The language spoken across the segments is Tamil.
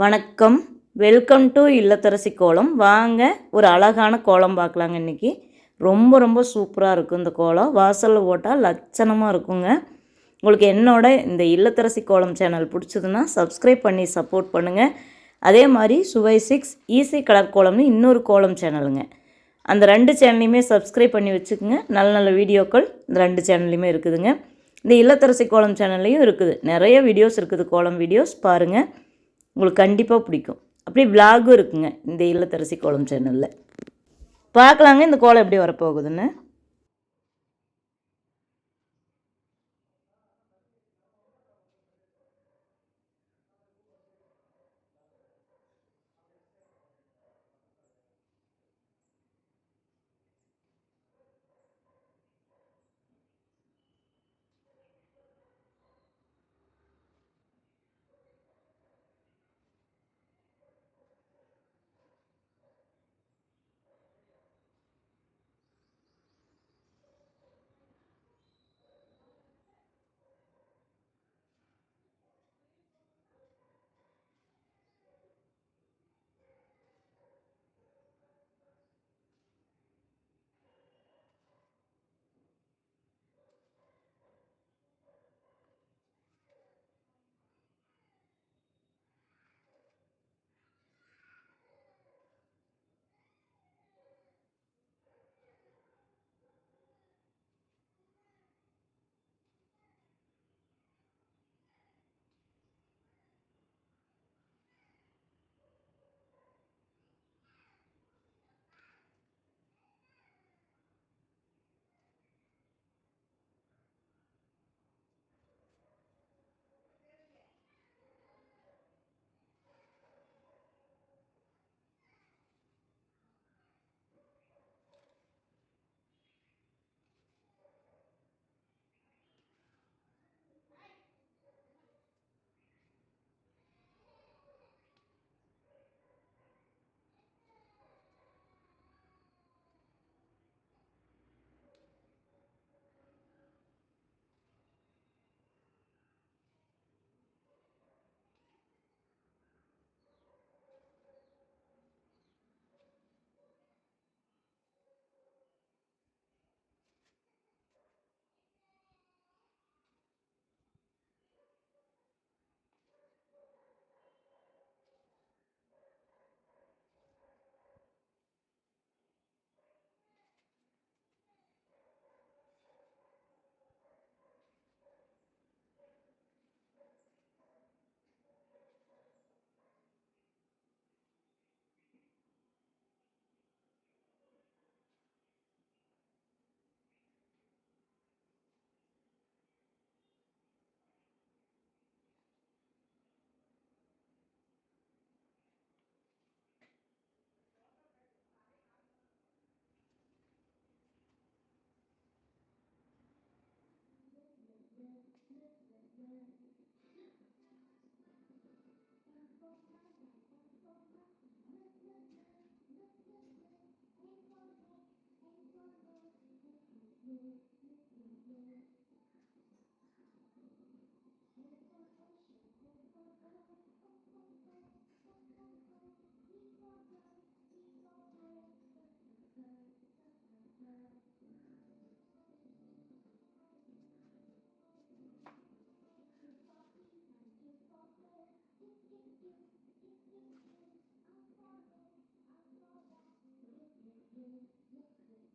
வணக்கம். வெல்கம் டு இல்லத்தரசி கோலம். வாங்க ஒரு அழகான கோலம் பார்க்கலாங்க இன்றைக்கி ரொம்ப ரொம்ப சூப்பராக இருக்கும் இந்த கோலம். வாசலில் போட்டால் லட்சணமாக இருக்குங்க. உங்களுக்கு என்னோட இந்த இல்லத்தரசி கோலம் சேனல் பிடிச்சதுன்னா சப்ஸ்கிரைப் பண்ணி சப்போர்ட் பண்ணுங்கள் அதே மாதிரி சுவை சிக்ஸ் ஈஸி கலர் கோலம்னு இன்னொரு கோலம் சேனலுங்க. அந்த ரெண்டு சேனலையுமே சப்ஸ்கிரைப் பண்ணி வச்சுக்கோங்க. நல்ல நல்ல வீடியோக்கள் இந்த ரெண்டு சேனல்லையுமே இருக்குதுங்க. இந்த இல்லத்தரசி கோலம் சேனல்லையும் இருக்குது. நிறைய வீடியோஸ் இருக்குது கோலம் வீடியோஸ் பாருங்கள் உங்களுக்கு கண்டிப்பாக பிடிக்கும். அப்படி விலாகும் இருக்குங்க இந்த இல்லத்தரசி கோலம் சேனலில் பார்க்கலாங்க இந்த கோலம் எப்படி வரப்போகுதுன்னு.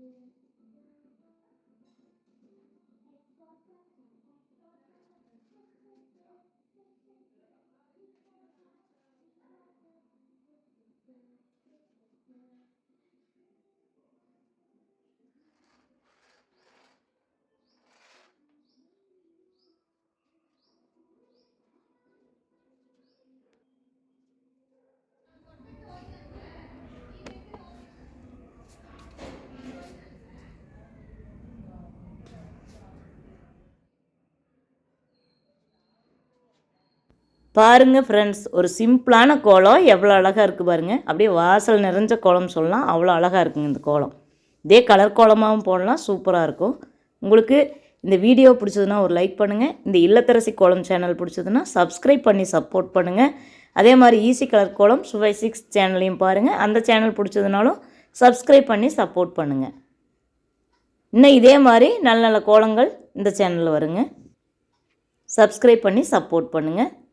Mm-hmm. பாருங்கள் ஃப்ரெண்ட்ஸ் ஒரு சிம்பிளான கோலம் எவ்வளோ அழகாக இருக்குது பாருங்கள் அப்படியே வாசல் நிறைஞ்ச கோலம் சொல்லலாம். அவ்வளோ அழகாக இருக்குங்க இந்த கோலம். இதே கலர் கோலமாகவும் போடலாம். சூப்பராக இருக்கும். உங்களுக்கு இந்த வீடியோ பிடிச்சதுன்னா ஒரு லைக் பண்ணுங்கள் இந்த இல்லத்தரசி கோலம் சேனல் பிடிச்சதுன்னா சப்ஸ்கிரைப் பண்ணி சப்போர்ட் பண்ணுங்கள் அதே மாதிரி ஈஸி கலர் கோலம் சுவை சிக்ஸ் சேனலையும் பாருங்கள் அந்த சேனல் பிடிச்சதுனாலும் சப்ஸ்கிரைப் பண்ணி சப்போர்ட் பண்ணுங்கள் இன்னும் இதே மாதிரி நல்ல நல்ல கோலங்கள் இந்த சேனலில் வருங்க. சப்ஸ்கிரைப் பண்ணி சப்போர்ட் பண்ணுங்கள்